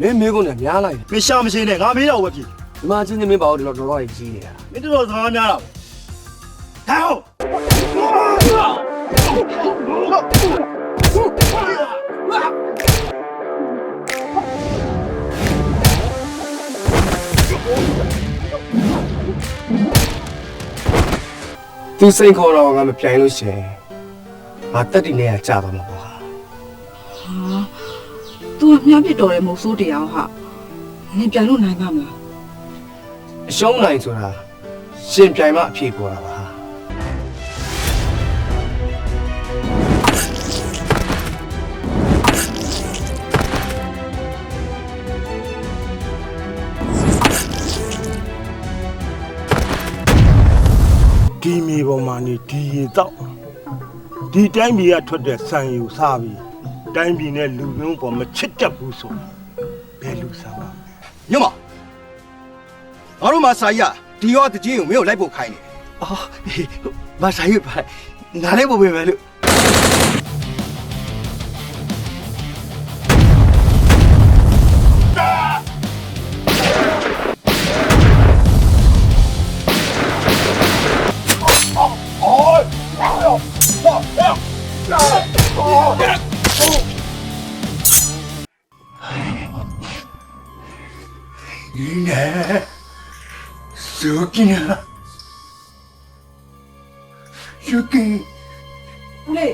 မင်းမေးကုန်တယ်များလိုက်တယ်မင်းရှာမရှိနဲ့ငါမေးတော့ပဲဖြစ်ဒီမှာချင်းချင်းမင်းပါတော့တော်တော်ကြီးကြီးနေတာမင်းတို့စကားများတာဟဲ့ဟုတ်သူစိတ်ခေါ်တော့ငါမပြိုင်လို့ရှရင် ငါတက်တီနဲ့ကကြာတော့မှာပေါ့ဟာဟာ तू ကမြားပြစ်တော်တယ်မဟုတ်ဆိုးတရားဟာနင်ပြန်လို့နိုင်ပါမလားအရှုံးနိုင်ဆိုတာရှင်ပြိုင်မှအဖြေပေါ်တာပါဟာဒီမီပေါ်မှာနေဒီရေတော့ ဒီတိုင်းပြည်ကထွက်တဲ့ဆန်ယူစားပြီးတိုင်းပြည်နဲ့လူမျိုးပေါ်မချစ်တတ်ဘူးဆိုဘယ်လူဆန်ပါ့မလဲညမငါတို့မှာစာကြီးကဒီရောတကြီးကိုမင်းကိုလိုက်ဖို့ခိုင်းနေတယ်အော်မဆိုင်ရပါငါလည်းပုံပေးမယ်လို့ ဒီနဲ့စုကင်းရစုကင်းဦးလေး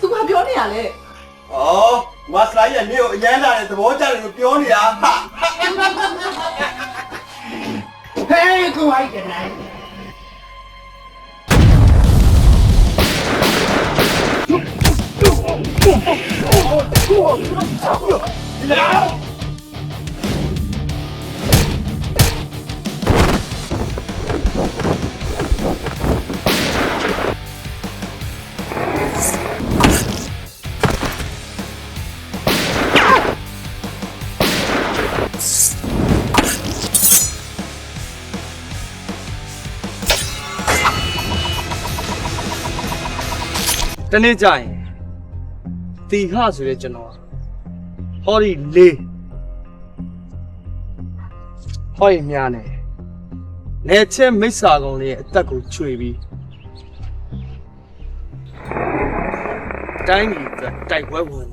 तू ကပြောနေရလဲဩမဆလာကြီးကမင်းကိုအရန်လာတဲ့သဘောကျတယ်လို့ပြောနေတာဟာဟဲ့ကိုအိုက်ကြနို တနေ့ကျရင် တီဟဆိုတဲ့ကျွန်တော်ဟောဒီလေးဟောဒီများနေနေချက်မိစ္ဆာကောင်လေးရဲ့အသက်ကိုချွေပြီးတိုင်းပြည်အတွက်တိုက်ပွဲဝင်